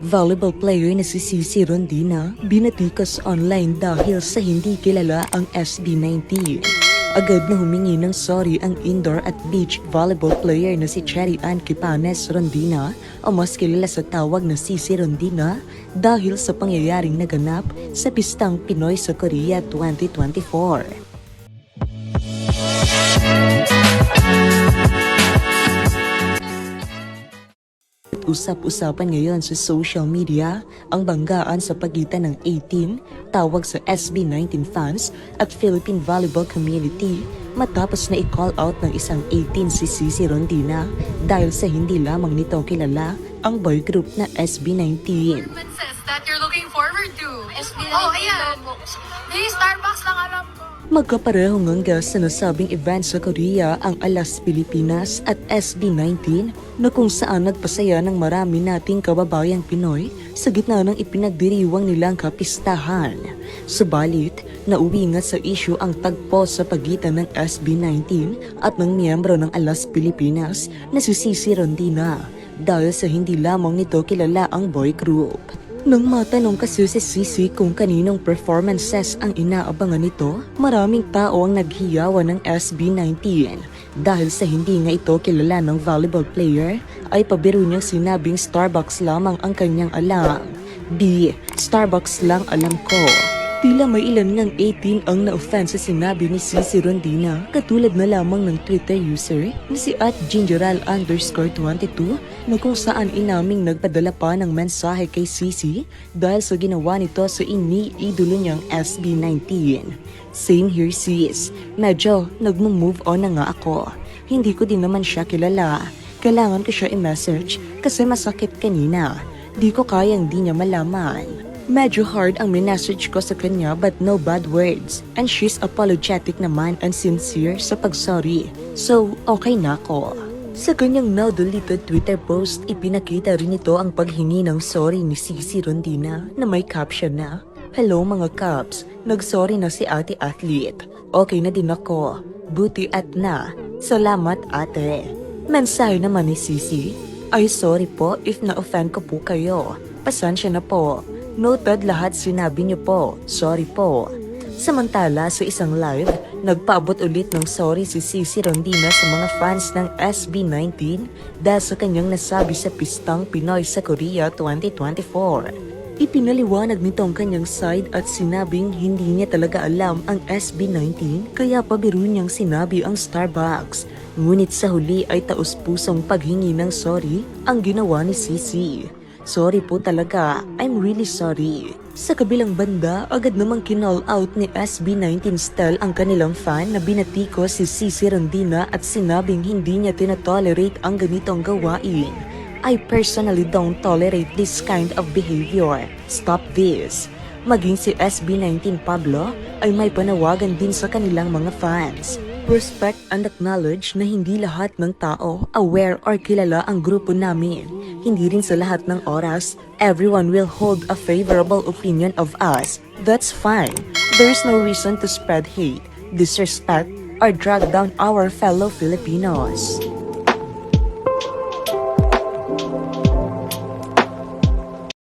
Volleyball player na si Cici Rondina binatikas online dahil sa hindi kilala ang SB19. Agad na humingi ng sorry ang indoor at beach volleyball player na si Cherry Ann Kipanes Rondina o mas kilala sa tawag na Cici Rondina dahil sa pangyayaring naganap sa pistang Pinoy sa Korea 2024. Usap-usapan ngayon sa social media ang banggaan sa pagitan ng 18, tawag sa SB19 fans at Philippine Volleyball Community matapos na i-call out ng isang 18 si Cici Rondina dahil sa hindi lamang nito kilala ang boy group na SB19. performances that you're looking forward to? SB19 Oh, ayan. Di Starbucks lang alam ko. Magkaparehong hangga sa nasabing event sa Korea ang Alas Pilipinas at SB19 na kung saan nagpasaya ng marami nating kababayang Pinoy sa gitna ng ipinagdiriwang nilang kapistahan. Subalit, nauwi nga sa issue ang tagpo sa pagitan ng SB19 at ng miyembro ng Alas Pilipinas na si Cici Rondina dahil sa hindi lamang nito kilala ang boy group. Nang matanong kasi si Sisi kung kaninong performances ang inaabangan nito, maraming tao ang naghiyawan ng SB19. Dahil sa hindi nga ito kilala ng volleyball player, ay pabiro niyang sinabing Starbucks lamang ang kanyang alam. B. Starbucks lang alam ko. Tila may ilan ng 18 ang na-offend sa sinabi ni Cici Rondina katulad na lamang ng Twitter user na si at gingeral underscore 22 na kung saan inaming nagpadala pa ng mensahe kay Cici dahil sa ginawa nito sa ini-idolo niyang SB19. Same here sis, medyo nagmo-move on na nga ako. Hindi ko din naman siya kilala. Kailangan ko siya i-message kasi masakit kanina. Di ko kayang di niya malaman. Medyo hard ang minessage ko sa kanya but no bad words. And she's apologetic naman and sincere sa pagsorry. So, okay na ako. Sa kanyang now-deleted Twitter post, ipinakita rin ito ang paghingi ng sorry ni Cici Rondina na may caption na, Hello mga Cubs, nagsorry na si ate athlete. Okay na din ako. Buti at na. Salamat ate. Mensahe naman ni Cici, Ay sorry po if na-offend ko po kayo. Pasensya na po. Noted lahat sinabi niyo po. Sorry po. Samantala sa isang live, nagpaabot ulit ng sorry si Cici Rondina sa mga fans ng SB19 dahil sa kanyang nasabi sa pistang Pinoy sa Korea 2024. Ipinaliwanag nito ang kanyang side at sinabing hindi niya talaga alam ang SB19 kaya pabiro niyang sinabi ang Starbucks. Ngunit sa huli ay taus-pusong paghingi ng sorry ang ginawa ni Cici. Sorry po talaga, I'm really sorry. Sa kabilang banda, agad namang kinall out ni SB19 Style ang kanilang fan na binatiko si Cici Rondina at sinabing hindi niya tinatolerate ang ganitong gawain. I personally don't tolerate this kind of behavior. Stop this. Maging si SB19 Pablo ay may panawagan din sa kanilang mga fans. Respect and acknowledge na hindi lahat ng tao aware or kilala ang grupo namin. Hindi rin sa lahat ng oras, everyone will hold a favorable opinion of us. That's fine. There's no reason to spread hate, disrespect, or drag down our fellow Filipinos.